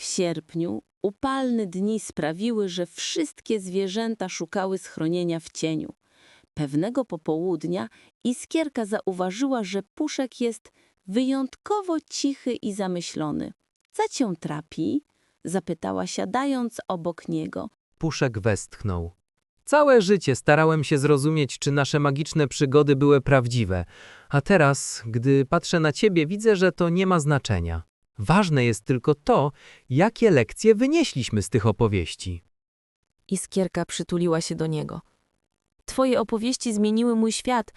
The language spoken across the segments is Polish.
W sierpniu upalne dni sprawiły, że wszystkie zwierzęta szukały schronienia w cieniu. Pewnego popołudnia Iskierka zauważyła, że Puszek jest wyjątkowo cichy i zamyślony. Co cię trapi? zapytała siadając obok niego. Puszek westchnął. Całe życie starałem się zrozumieć, czy nasze magiczne przygody były prawdziwe, a teraz, gdy patrzę na ciebie, widzę, że to nie ma znaczenia. Ważne jest tylko to, jakie lekcje wynieśliśmy z tych opowieści. Iskierka przytuliła się do niego. Twoje opowieści zmieniły mój świat,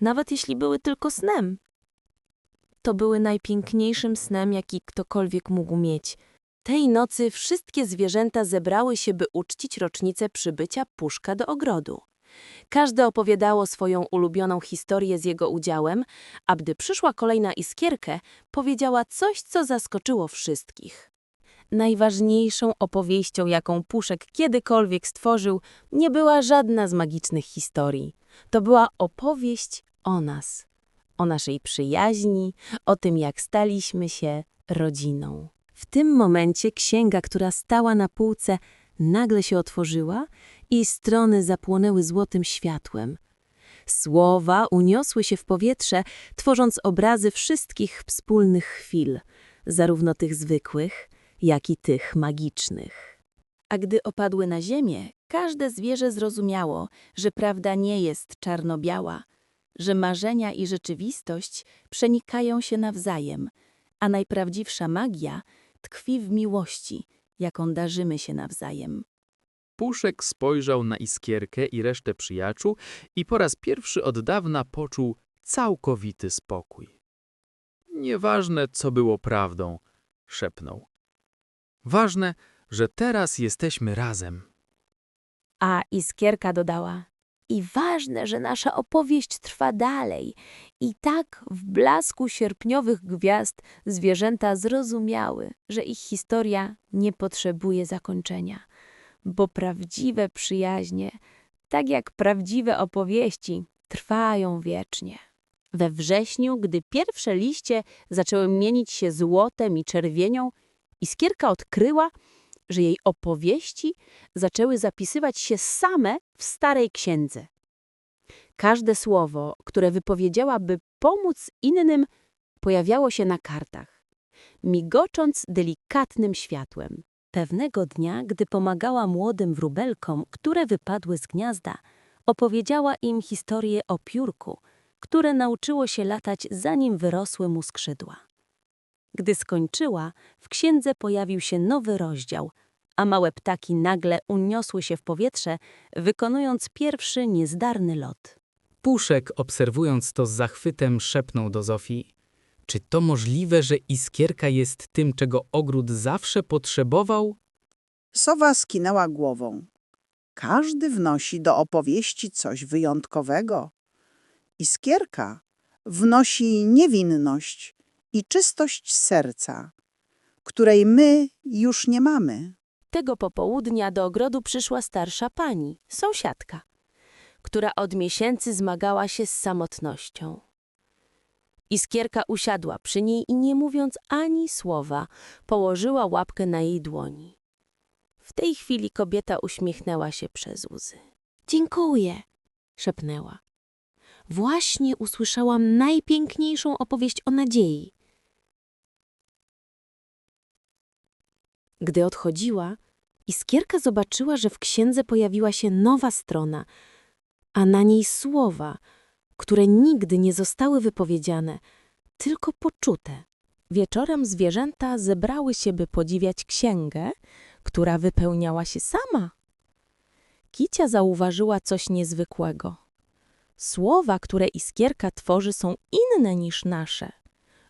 nawet jeśli były tylko snem. To były najpiękniejszym snem, jaki ktokolwiek mógł mieć. Tej nocy wszystkie zwierzęta zebrały się, by uczcić rocznicę przybycia Puszka do ogrodu. Każde opowiadało swoją ulubioną historię z jego udziałem, a gdy przyszła kolej na Iskierkę, powiedziała coś, co zaskoczyło wszystkich. Najważniejszą opowieścią, jaką Puszek kiedykolwiek stworzył, nie była żadna z magicznych historii. To była opowieść o nas, o naszej przyjaźni, o tym, jak staliśmy się rodziną. W tym momencie księga, która stała na półce, nagle się otworzyła i strony zapłonęły złotym światłem. Słowa uniosły się w powietrze, tworząc obrazy wszystkich wspólnych chwil, zarówno tych zwykłych, jak i tych magicznych. A gdy opadły na ziemię, każde zwierzę zrozumiało, że prawda nie jest czarno-biała, że marzenia i rzeczywistość przenikają się nawzajem, a najprawdziwsza magia tkwi w miłości, jaką darzymy się nawzajem. Puszek spojrzał na Iskierkę i resztę przyjaciół i po raz pierwszy od dawna poczuł całkowity spokój. Nieważne, co było prawdą, szepnął. Ważne, że teraz jesteśmy razem. A Iskierka dodała: I ważne, że nasza opowieść trwa dalej. I tak w blasku sierpniowych gwiazd zwierzęta zrozumiały, że ich historia nie potrzebuje zakończenia. Bo prawdziwe przyjaźnie, tak jak prawdziwe opowieści, trwają wiecznie. We wrześniu, gdy pierwsze liście zaczęły mienić się złotem i czerwienią, Iskierka odkryła, że jej opowieści zaczęły zapisywać się same w starej księdze. Każde słowo, które wypowiedziałaby pomóc innym, pojawiało się na kartach, migocząc delikatnym światłem. Pewnego dnia, gdy pomagała młodym wróbelkom, które wypadły z gniazda, opowiedziała im historię o piórku, które nauczyło się latać zanim wyrosły mu skrzydła. Gdy skończyła, w księdze pojawił się nowy rozdział, a małe ptaki nagle uniosły się w powietrze, wykonując pierwszy niezdarny lot. Puszek, obserwując to z zachwytem, szepnął do Zofii. Czy to możliwe, że iskierka jest tym, czego ogród zawsze potrzebował? Sowa skinęła głową. Każdy wnosi do opowieści coś wyjątkowego. Iskierka wnosi niewinność i czystość serca, której my już nie mamy. Tego popołudnia do ogrodu przyszła starsza pani, sąsiadka, która od miesięcy zmagała się z samotnością. Iskierka usiadła przy niej i nie mówiąc ani słowa, położyła łapkę na jej dłoni. W tej chwili kobieta uśmiechnęła się przez łzy. Dziękuję, szepnęła. Właśnie usłyszałam najpiękniejszą opowieść o nadziei. Gdy odchodziła, Iskierka zobaczyła, że w księdze pojawiła się nowa strona, a na niej słowa, które nigdy nie zostały wypowiedziane, tylko poczute. Wieczorem zwierzęta zebrały się, by podziwiać księgę, która wypełniała się sama. Kicia zauważyła coś niezwykłego. Słowa, które Iskierka tworzy, są inne niż nasze.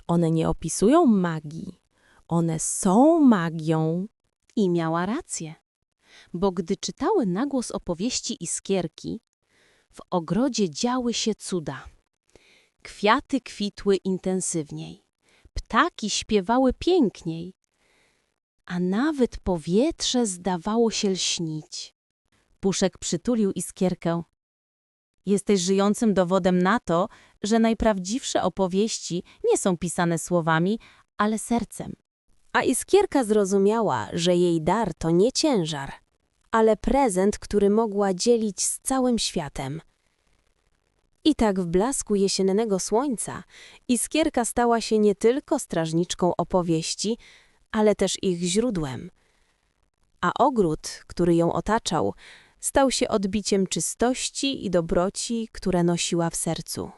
One nie opisują magii. One są magią. I miała rację. Bo gdy czytały na głos opowieści Iskierki, w ogrodzie działy się cuda. Kwiaty kwitły intensywniej, ptaki śpiewały piękniej, a nawet powietrze zdawało się lśnić. Puszek przytulił Iskierkę. Jesteś żyjącym dowodem na to, że najprawdziwsze opowieści nie są pisane słowami, ale sercem. A Iskierka zrozumiała, że jej dar to nie ciężar, ale prezent, który mogła dzielić z całym światem. I tak w blasku jesiennego słońca Iskierka stała się nie tylko strażniczką opowieści, ale też ich źródłem. A ogród, który ją otaczał, stał się odbiciem czystości i dobroci, które nosiła w sercu.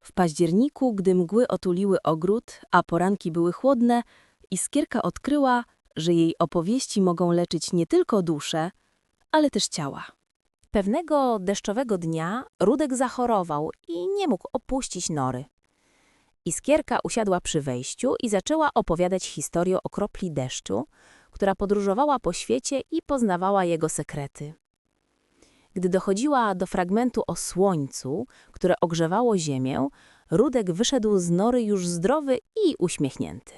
W październiku, gdy mgły otuliły ogród, a poranki były chłodne, Iskierka odkryła, że jej opowieści mogą leczyć nie tylko duszę, ale też ciała. Pewnego deszczowego dnia Rudek zachorował i nie mógł opuścić nory. Iskierka usiadła przy wejściu i zaczęła opowiadać historię o kropli deszczu, która podróżowała po świecie i poznawała jego sekrety. Gdy dochodziła do fragmentu o słońcu, które ogrzewało ziemię, Rudek wyszedł z nory już zdrowy i uśmiechnięty.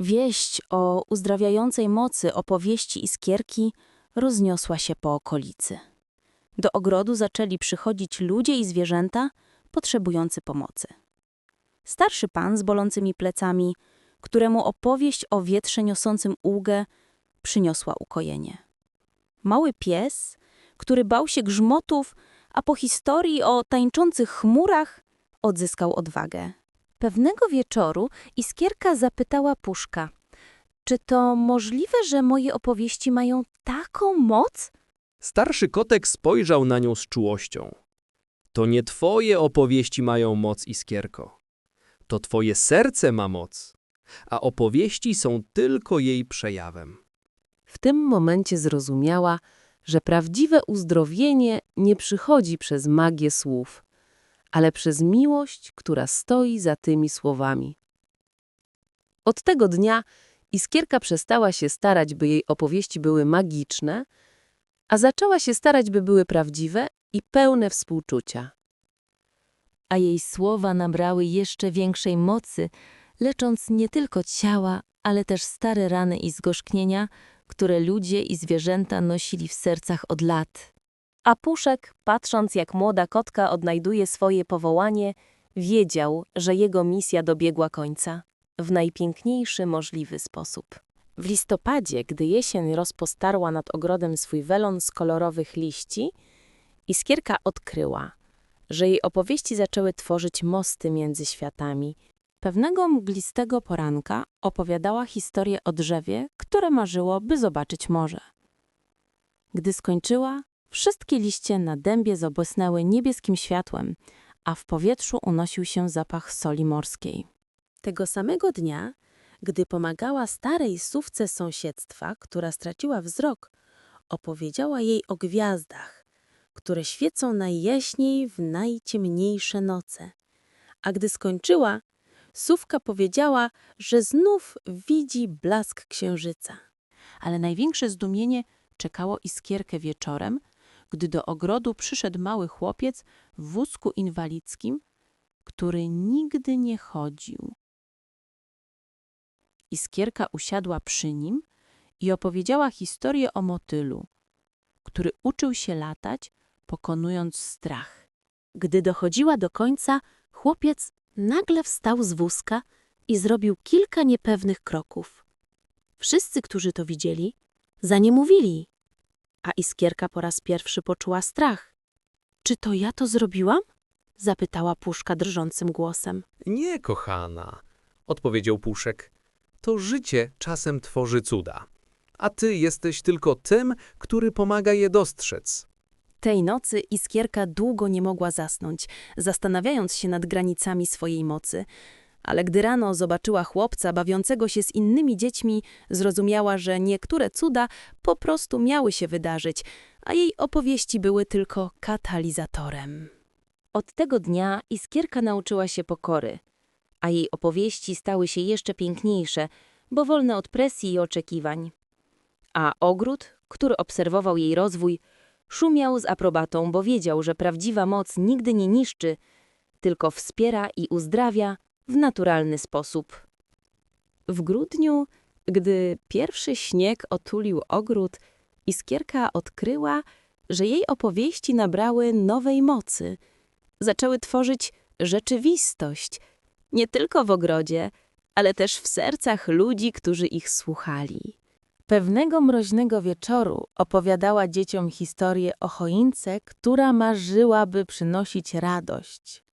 Wieść o uzdrawiającej mocy opowieści Iskierki rozniosła się po okolicy. Do ogrodu zaczęli przychodzić ludzie i zwierzęta potrzebujący pomocy. Starszy pan z bolącymi plecami, któremu opowieść o wietrze niosącym ulgę przyniosła ukojenie. Mały pies, który bał się grzmotów, a po historii o tańczących chmurach odzyskał odwagę. Pewnego wieczoru Iskierka zapytała Puszka, czy to możliwe, że moje opowieści mają taką moc? Starszy kotek spojrzał na nią z czułością. To nie twoje opowieści mają moc, Iskierko. To twoje serce ma moc, a opowieści są tylko jej przejawem. W tym momencie zrozumiała, że prawdziwe uzdrowienie nie przychodzi przez magię słów, ale przez miłość, która stoi za tymi słowami. Od tego dnia Iskierka przestała się starać, by jej opowieści były magiczne, a zaczęła się starać, by były prawdziwe i pełne współczucia. A jej słowa nabrały jeszcze większej mocy, lecząc nie tylko ciała, ale też stare rany i zgorzknienia, które ludzie i zwierzęta nosili w sercach od lat. A Puszek, patrząc jak młoda kotka odnajduje swoje powołanie, wiedział, że jego misja dobiegła końca w najpiękniejszy możliwy sposób. W listopadzie, gdy jesień rozpostarła nad ogrodem swój welon z kolorowych liści, Iskierka odkryła, że jej opowieści zaczęły tworzyć mosty między światami. Pewnego mglistego poranka opowiadała historię o drzewie, które marzyło, by zobaczyć morze. Gdy skończyła, wszystkie liście na dębie zabłysnęły niebieskim światłem, a w powietrzu unosił się zapach soli morskiej. Tego samego dnia, gdy pomagała starej sówce sąsiedztwa, która straciła wzrok, opowiedziała jej o gwiazdach, które świecą najjaśniej w najciemniejsze noce. A gdy skończyła, sówka powiedziała, że znów widzi blask księżyca. Ale największe zdumienie czekało Iskierkę wieczorem, gdy do ogrodu przyszedł mały chłopiec w wózku inwalidzkim, który nigdy nie chodził. Iskierka usiadła przy nim i opowiedziała historię o motylu, który uczył się latać, pokonując strach. Gdy dochodziła do końca, chłopiec nagle wstał z wózka i zrobił kilka niepewnych kroków. Wszyscy, którzy to widzieli, za nie mówili, a Iskierka po raz pierwszy poczuła strach. Czy to ja to zrobiłam? zapytała Puszka drżącym głosem. Nie, kochana, odpowiedział Puszek. To życie czasem tworzy cuda, a ty jesteś tylko tym, który pomaga je dostrzec. Tej nocy Iskierka długo nie mogła zasnąć, zastanawiając się nad granicami swojej mocy. Ale gdy rano zobaczyła chłopca bawiącego się z innymi dziećmi, zrozumiała, że niektóre cuda po prostu miały się wydarzyć, a jej opowieści były tylko katalizatorem. Od tego dnia Iskierka nauczyła się pokory, a jej opowieści stały się jeszcze piękniejsze, bo wolne od presji i oczekiwań. A ogród, który obserwował jej rozwój, szumiał z aprobatą, bo wiedział, że prawdziwa moc nigdy nie niszczy, tylko wspiera i uzdrawia w naturalny sposób. W grudniu, gdy pierwszy śnieg otulił ogród, Iskierka odkryła, że jej opowieści nabrały nowej mocy. Zaczęły tworzyć rzeczywistość, nie tylko w ogrodzie, ale też w sercach ludzi, którzy ich słuchali. Pewnego mroźnego wieczoru opowiadała dzieciom historię o choince, która marzyłaby przynosić radość.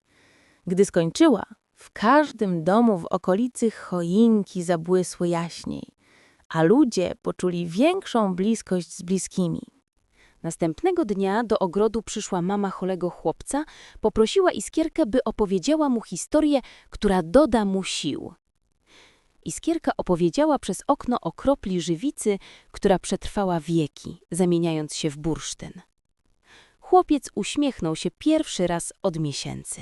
Gdy skończyła, w każdym domu w okolicy choinki zabłysły jaśniej, a ludzie poczuli większą bliskość z bliskimi. Następnego dnia do ogrodu przyszła mama cholego chłopca, poprosiła Iskierkę, by opowiedziała mu historię, która doda mu sił. Iskierka opowiedziała przez okno o kropli żywicy, która przetrwała wieki, zamieniając się w bursztyn. Chłopiec uśmiechnął się pierwszy raz od miesięcy.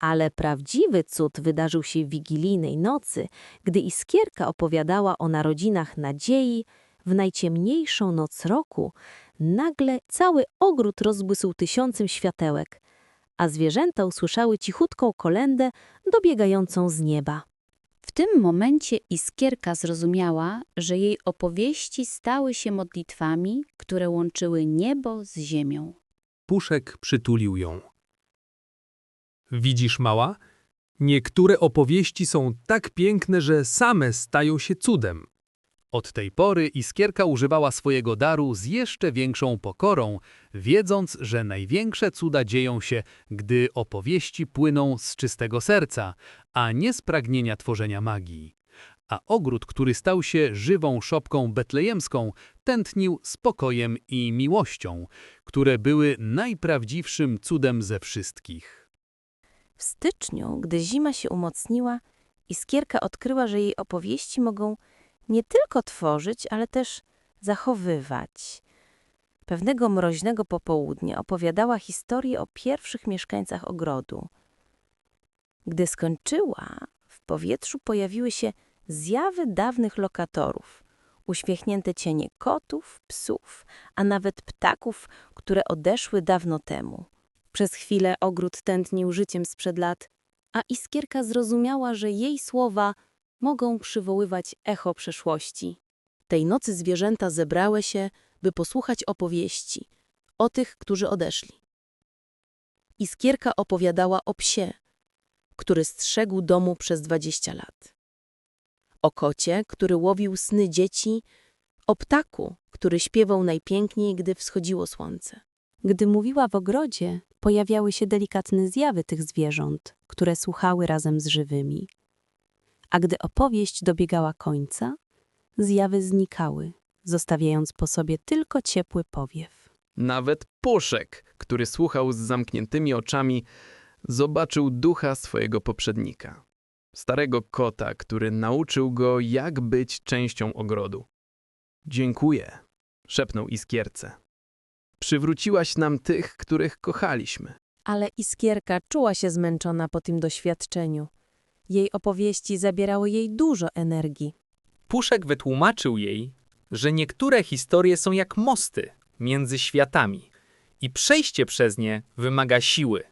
Ale prawdziwy cud wydarzył się w wigilijnej nocy, gdy Iskierka opowiadała o narodzinach nadziei, w najciemniejszą noc roku nagle cały ogród rozbłysł tysiącem światełek, a zwierzęta usłyszały cichutką kolendę dobiegającą z nieba. W tym momencie Iskierka zrozumiała, że jej opowieści stały się modlitwami, które łączyły niebo z ziemią. Puszek przytulił ją. Widzisz, mała? Niektóre opowieści są tak piękne, że same stają się cudem. Od tej pory Iskierka używała swojego daru z jeszcze większą pokorą, wiedząc, że największe cuda dzieją się, gdy opowieści płyną z czystego serca, a nie z pragnienia tworzenia magii. A ogród, który stał się żywą szopką betlejemską, tętnił spokojem i miłością, które były najprawdziwszym cudem ze wszystkich. W styczniu, gdy zima się umocniła, Iskierka odkryła, że jej opowieści mogą nie tylko tworzyć, ale też zachowywać. Pewnego mroźnego popołudnia opowiadała historię o pierwszych mieszkańcach ogrodu. Gdy skończyła, w powietrzu pojawiły się zjawy dawnych lokatorów, uśmiechnięte cienie kotów, psów, a nawet ptaków, które odeszły dawno temu. Przez chwilę ogród tętnił życiem sprzed lat, a Iskierka zrozumiała, że jej słowa mogą przywoływać echo przeszłości. Tej nocy zwierzęta zebrały się, by posłuchać opowieści o tych, którzy odeszli. Iskierka opowiadała o psie, który strzegł domu przez dwadzieścia lat. O kocie, który łowił sny dzieci, o ptaku, który śpiewał najpiękniej, gdy wschodziło słońce. Gdy mówiła w ogrodzie, pojawiały się delikatne zjawy tych zwierząt, które słuchały razem z żywymi. A gdy opowieść dobiegała końca, zjawy znikały, zostawiając po sobie tylko ciepły powiew. Nawet Puszek, który słuchał z zamkniętymi oczami, zobaczył ducha swojego poprzednika. Starego kota, który nauczył go, jak być częścią ogrodu. Dziękuję, szepnął Iskierce. Przywróciłaś nam tych, których kochaliśmy. Ale Iskierka czuła się zmęczona po tym doświadczeniu. Jej opowieści zabierały jej dużo energii. Puszek wytłumaczył jej, że niektóre historie są jak mosty między światami i przejście przez nie wymaga siły.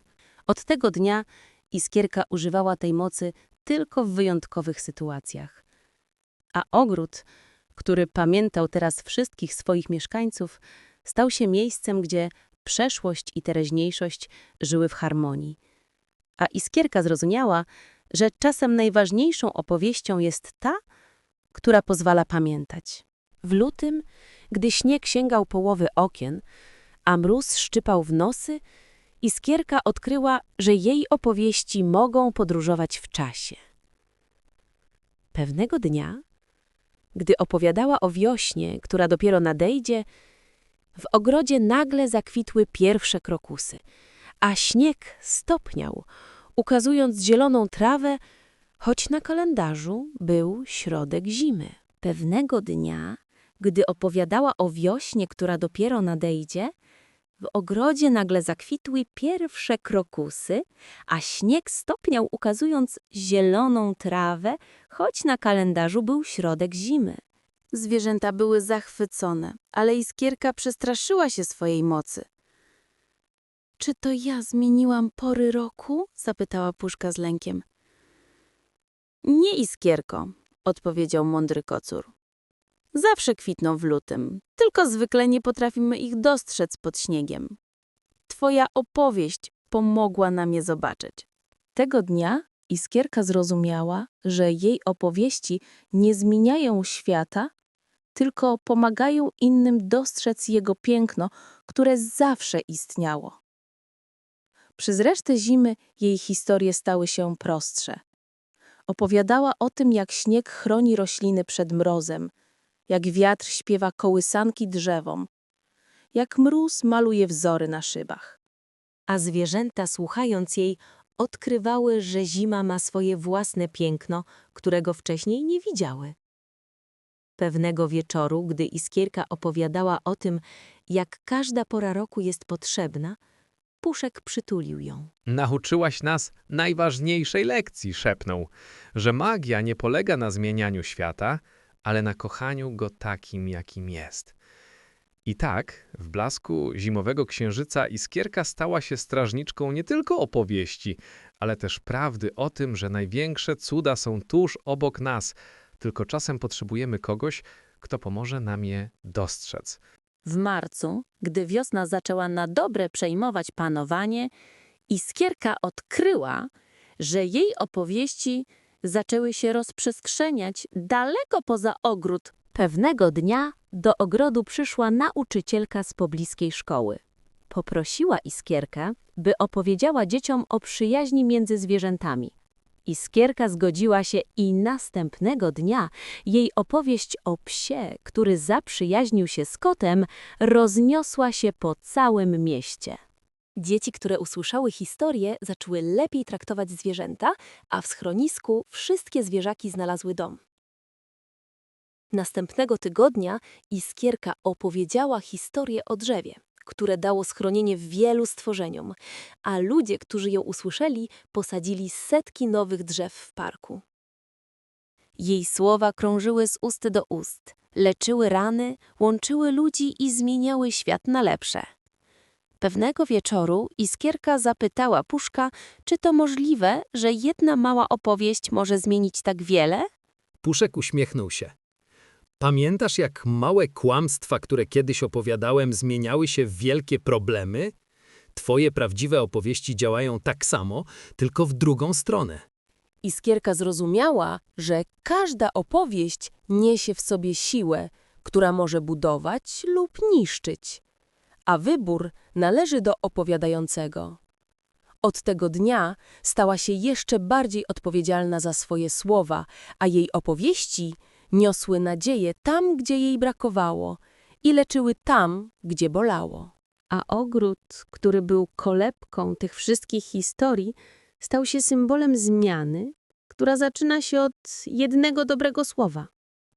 Od tego dnia Iskierka używała tej mocy tylko w wyjątkowych sytuacjach. A ogród, który pamiętał teraz wszystkich swoich mieszkańców, stał się miejscem, gdzie przeszłość i teraźniejszość żyły w harmonii. A Iskierka zrozumiała, że czasem najważniejszą opowieścią jest ta, która pozwala pamiętać. W lutym, gdy śnieg sięgał połowy okien, a mróz szczypał w nosy, Iskierka odkryła, że jej opowieści mogą podróżować w czasie. Pewnego dnia, gdy opowiadała o wiośnie, która dopiero nadejdzie, w ogrodzie nagle zakwitły pierwsze krokusy, a śnieg stopniał, ukazując zieloną trawę, choć na kalendarzu był środek zimy. Pewnego dnia, gdy opowiadała o wiośnie, która dopiero nadejdzie, w ogrodzie nagle zakwitły pierwsze krokusy, a śnieg stopniał, ukazując zieloną trawę, choć na kalendarzu był środek zimy. Zwierzęta były zachwycone, ale Iskierka przestraszyła się swojej mocy. Czy to ja zmieniłam pory roku? zapytała Puszka z lękiem. Nie, Iskierko, odpowiedział mądry kocur. Zawsze kwitną w lutym, tylko zwykle nie potrafimy ich dostrzec pod śniegiem. Twoja opowieść pomogła nam je zobaczyć. Tego dnia Iskierka zrozumiała, że jej opowieści nie zmieniają świata, tylko pomagają innym dostrzec jego piękno, które zawsze istniało. Przez resztę zimy jej historie stały się prostsze. Opowiadała o tym, jak śnieg chroni rośliny przed mrozem, jak wiatr śpiewa kołysanki drzewom, jak mróz maluje wzory na szybach. A zwierzęta, słuchając jej, odkrywały, że zima ma swoje własne piękno, którego wcześniej nie widziały. Pewnego wieczoru, gdy Iskierka opowiadała o tym, jak każda pora roku jest potrzebna, Puszek przytulił ją. Nauczyłaś nas najważniejszej lekcji, szepnął, że magia nie polega na zmienianiu świata, ale na kochaniu go takim, jakim jest. I tak, w blasku zimowego księżyca Iskierka stała się strażniczką nie tylko opowieści, ale też prawdy o tym, że największe cuda są tuż obok nas, tylko czasem potrzebujemy kogoś, kto pomoże nam je dostrzec. W marcu, gdy wiosna zaczęła na dobre przejmować panowanie, Iskierka odkryła, że jej opowieści zaczęły się rozprzestrzeniać daleko poza ogród. Pewnego dnia do ogrodu przyszła nauczycielka z pobliskiej szkoły. Poprosiła Iskierkę, by opowiedziała dzieciom o przyjaźni między zwierzętami. Iskierka zgodziła się i następnego dnia jej opowieść o psie, który zaprzyjaźnił się z kotem, rozniosła się po całym mieście. Dzieci, które usłyszały historię, zaczęły lepiej traktować zwierzęta, a w schronisku wszystkie zwierzaki znalazły dom. Następnego tygodnia Iskierka opowiedziała historię o drzewie, które dało schronienie wielu stworzeniom, a ludzie, którzy ją usłyszeli, posadzili setki nowych drzew w parku. Jej słowa krążyły z ust do ust, leczyły rany, łączyły ludzi i zmieniały świat na lepsze. Pewnego wieczoru Iskierka zapytała Puszka, czy to możliwe, że jedna mała opowieść może zmienić tak wiele? Puszek uśmiechnął się. Pamiętasz, jak małe kłamstwa, które kiedyś opowiadałem, zmieniały się w wielkie problemy? Twoje prawdziwe opowieści działają tak samo, tylko w drugą stronę. Iskierka zrozumiała, że każda opowieść niesie w sobie siłę, która może budować lub niszczyć, a wybór należy do opowiadającego. Od tego dnia stała się jeszcze bardziej odpowiedzialna za swoje słowa, a jej opowieści niosły nadzieję tam, gdzie jej brakowało i leczyły tam, gdzie bolało. A ogród, który był kolebką tych wszystkich historii, stał się symbolem zmiany, która zaczyna się od jednego dobrego słowa.